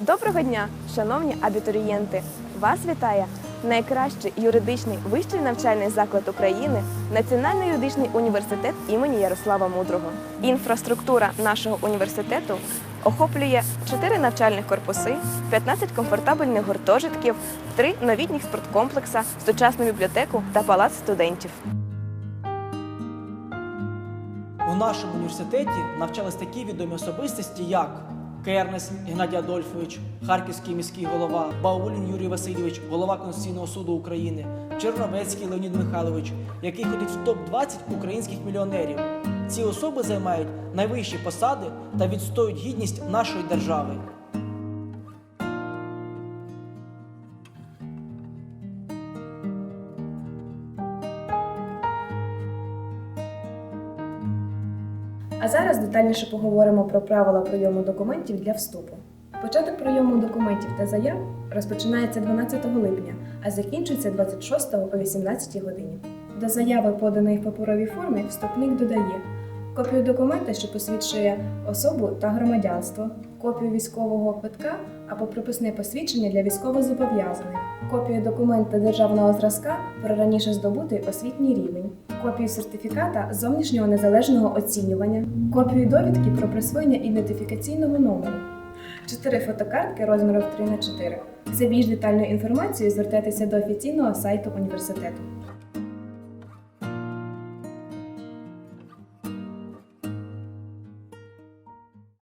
Доброго дня, шановні абітурієнти! Вас вітає найкращий юридичний вищий навчальний заклад України Національний юридичний університет імені Ярослава Мудрого. Інфраструктура нашого університету охоплює 4 навчальних корпуси, 15 комфортабельних гуртожитків, 3 новітніх спорткомплекса, сучасну бібліотеку та палац студентів. У нашому університеті навчались такі відомі особистості, як Кернес Геннадій Адольфович, Харківський міський голова, Баулін Юрій Васильович, голова Конституційного суду України, Черновецький Леонід Михайлович, який ходить в топ-20 українських мільйонерів. Ці особи займають найвищі посади та відстоюють гідність нашої держави. А зараз детальніше поговоримо про правила прийому документів для вступу. Початок прийому документів та заяв розпочинається 12 липня, а закінчується 26 о 18 годині. До заяви, поданої в паперовій формі, вступник додає копію документа, що посвідчує особу та громадянство, копію військового квитка або приписне посвідчення для військовозобов'язаних, копію документа державного зразка про раніше здобутий освітній рівень, копію сертифіката зовнішнього незалежного оцінювання, копію довідки про присвоєння ідентифікаційного номеру, 4 фотокартки розміру 3 на 4 За більш детальною інформацією звертайтеся до офіційного сайту університету.